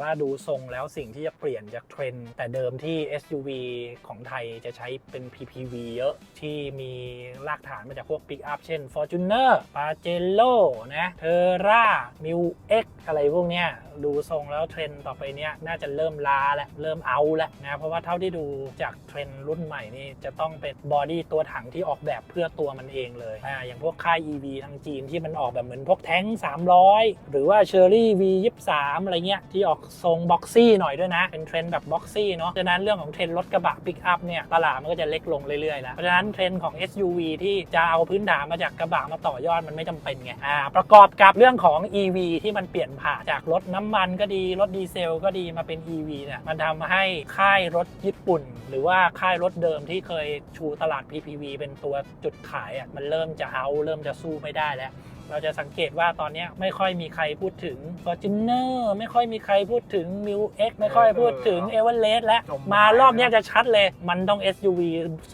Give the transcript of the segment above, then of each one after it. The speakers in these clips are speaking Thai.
ว่าดูทรงแล้วสิ่งที่จะเปลี่ยนจากเทรนด์แต่เดิมที่ SUV ของไทยจะใช้เป็น PPV เยอะที่มีรากฐานมาจากพวกปิกอัพเช่น Fortuner Pajero นะ Terra m i X อะไรพวกเนี้ย ดูทรงแล้วเทรนต่อไปเนี้ยน่าจะเริ่มลาแล้วเริ่มเอาแล้วนะเพราะว่าเท่าที่ดูจากเทรนรุ่นใหม่นี่จะต้องเป็นบอดี้ตัวถังที่ออกแบบเพื่อตัวมันเองเลยอ่าอย่างพวกค่าย EV ทางจีนที่มันออกแบบเหมือนพวกแท้ง 300 หรือว่า Cherry V23 อะไรเงี้ยที่ออกทรงบ็อกซี่หน่อยด้วยนะ เป็นเทรนแบบบ็อกซี่เนาะฉะนั้นเรื่องของเทรนรถกระบะปิกอัพเนี่ยตลาดมันก็จะเล็กลงเรื่อยๆแล้วเพราะฉะนั้นเทรนของ SUV ที่จะเอาพื้นฐานมาจากกระบะมาต่อยอดมันไม่จำเป็นไงอ่าประกอบกับเรื่องของ EV ที่มันเปลี่ยนผ่านจากรถน้ำมันก็ดีรถดีเซลก็ดีมาเป็น EV เนี่ยมันทำให้ค่ายรถญี่ปุ่น หรือว่าค่ายรถเดิมที่เคยชูตลาด PPV เป็นตัวจุดขายอะมันเริ่มจะเฮาเริ่มจะสู้ไม่ได้แล้ว เราจะสังเกตว่าตอนเนี้ยไม่ค่อยมีใครพูดถึง Fortuner ไม่ค่อยมีใครพูดถึง m i X ไม่ค่อยพูดถึง e v e r e s t และจมมารอบเนี้ยจะชัดเลย มันต้อง SUV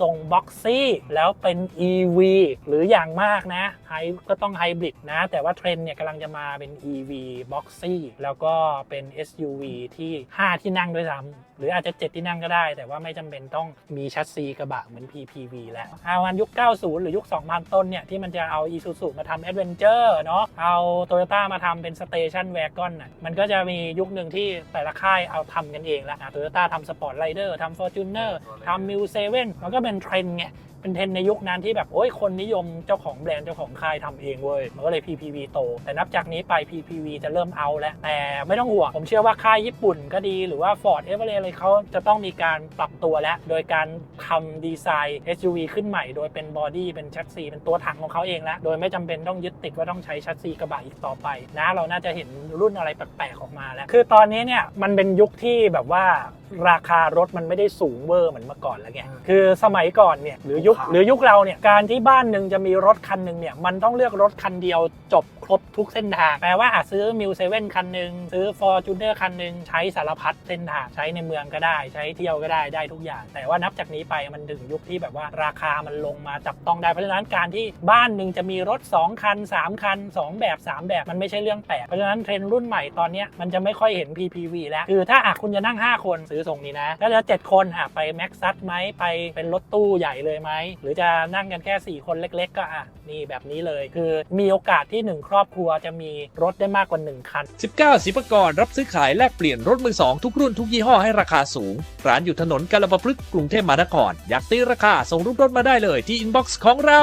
ทรงบ็อกซี่แล้วเป็น EV หรืออย่างมากนะไฮก็ต้องไฮบริดนะ แต่ว่าเทรนด์เนี่ยกำลังจะมาเป็น EV บ็อกซี่แล้วก็เป็น SUV ที่ 5 ที่นั่งด้วยซ้ำหรืออาจจะ 7 ที่นั่งก็ได้ แต่ว่าไม่จำเป็นต้องมีชัดซีกระบะเหมือน PPV แล้วเอาวันยุค 90 หรือยุค 2000 ต้นเนี่ยที่มันจะเอา Isuzu มาทำ Adventure เนาะเอาโตโยต้ามาทำเป็นสเตชันแวร์กอนน่ะมันก็จะมียุคหนึ่งที่แต่ละค่ายเอาทำกันเองแล้วโตโยต้าทำสปอร์ตไรเดอร์ทำฟอร์จูเนอร์ทำมิลเซเว่นมันก็เป็นเทรนด์ไง เป็นเทรนในยุคนั้นที่แบบโอ้ยคนนิยมเจ้าของแบรนด์เจ้าของค่ายทำเองเว้ยมันก็เลย PPV โต แต่นับจากนี้ไป PPV จะเริ่มเอาแล้วแต่ไม่ต้องห่วงผมเชื่อว่าค่ายญี่ปุ่นก็ดีหรือว่า Ford e v e r e s t อะไรเขาจะต้องมีการปรับตัวแล้ว โดยการทำดีไซน์ SUV ขึ้นใหม่ โดยเป็นบอดี้เป็นชัดซีเป็นตัวถังของเขาเองแล้ว โดยไม่จำเป็นต้องยึดติดว่าต้องใช้ชัดซีกระบะอีกต่อไปนะเราน่าจะเห็นรุ่นอะไรแปลกๆออกมาแล้ว คือตอนนี้เนี่ยมันเป็นยุคที่แบบว่า ราคารถมันไม่ได้สูงเวอร์เหมือนเมื่อก่อนแล้วไงคือสมัยก่อนเนี่ยหรือยุคครับหรือยุคเราเนี่ยการที่บ้านหนึ่งจะมีรถคันหนึ่งเนี่ยมันต้องเลือกรถคันเดียวจบครบทุกเส้นทางแปลว่าอาจซื้อมิวเซเว่นคันหนึ่งซื้อฟอร์จูเนอร์คันหนึ่งใช้สารพัดเส้นทางใช้ในเมืองก็ได้ ใช้เที่ยวก็ได้ได้ทุกอย่าง แต่ว่านับจากนี้ไปมันถึงยุคที่แบบว่าราคามันลงมาจับต้องได้เพราะฉะนั้นการที่บ้านหนึ่งจะมีรถ 2 คัน 3 คัน 2 แบบ 3 แบบมันไม่ใช่เรื่องแปลกเพราะฉะนั้นเทรนด์รุ่นใหม่ตอนเนี้ยมันจะไม่ค่อยเห็น PPV แล้วคือถ้าอะคุณจะนั่ง 5 คนซื้อทรงนี้นะแล้วจะ7คนอะไปแม็กซัสไหมไปเป็นรถตู้ใหญ่เลยไหมหรือจะนั่งกันแค่ 4 คนเล็ก ๆ ก็อะนี่แบบนี้เลย คือมีโอกาสที่หนึ่งครอบครัวจะมีรถได้มากกว่า 1 คัน 19ศิลปกรรับซื้อขายแลกเปลี่ยนรถมือสองทุกรุ่นทุกยี่ห้อให้ราคาสูง ร้านอยู่ถนนกาลปพฤกษ์กรุงเทพมหานครอยากตีราคาส่งรูปรถมาได้เลยที่อินบ็อกซ์ของเรา